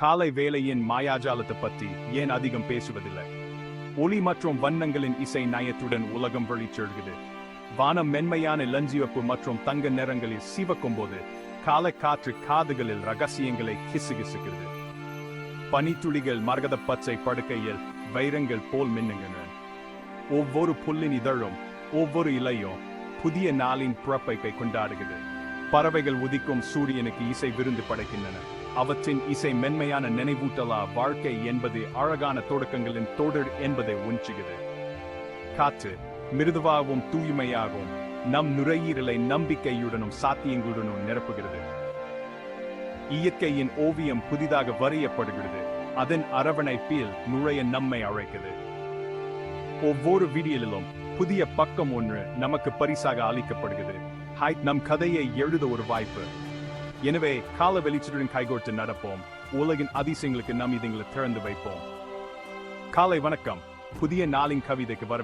காலை வேலையின் மாயாஜாலத்தை பத்தி ஏன் அதிகம் பேசுவதில்லை? ஒளி மற்றும் வண்ணங்களின் இசை நயத்துடன் உலகம் வழிச்செழுகுது வானம் மென்மையான இளஞ்சிவப்பு மற்றும் தங்க நிறங்களில் சிவக்கும் போது காலை காற்று காதுகளில் ரகசியங்களை கிசுகிசுகிறது பனித்துளிகள் மரகத பச்சை படுக்கையில் வைரங்கள் போல் மின்னுகின்றன. ஒவ்வொரு புல்லின் இதழும் ஒவ்வொரு இலையும் புதிய நாளின் பிறப்பை கொண்டாடுகிறது. பறவைகள் உதிக்கும் சூரியனுக்கு இசை விருந்து படைக்கின்றன. அவற்றின் இசை மென்மையான நினைவூட்டலா வாழ்க்கை என்பது அழகான தொடக்கங்களின் தொடர் என்பதை உஞ்சுகிறது காற்று மிருதுவாகவும் தூய்மையாகவும் நம் நுரையீரலை நம்பிக்கையுடனும் சாத்தியங்களுடனும் நிரப்புகிறது. இயற்கையின் ஓவியம் புதிதாக வரையப்படுகிறது. அதன் அரவணைப்பில் நுழைய நம்மை அழைக்கிறது ஒவ்வொரு வீடியலிலும் புதிய பக்கம் ஒன்று நமக்கு பரிசாக அளிக்கப்படுகிறது. ஹாய் நம் கதையை எழுத ஒரு வாய்ப்பு. எனவே கால வெளிச்சத்துடன் கைகோர்த்து நடப்போம். உலகின் அதிசயங்களுக்கு நம் இதங்களை திறந்து வைப்போம். காலை வணக்கம். புதிய நாளின் கவிதைக்கு வரவே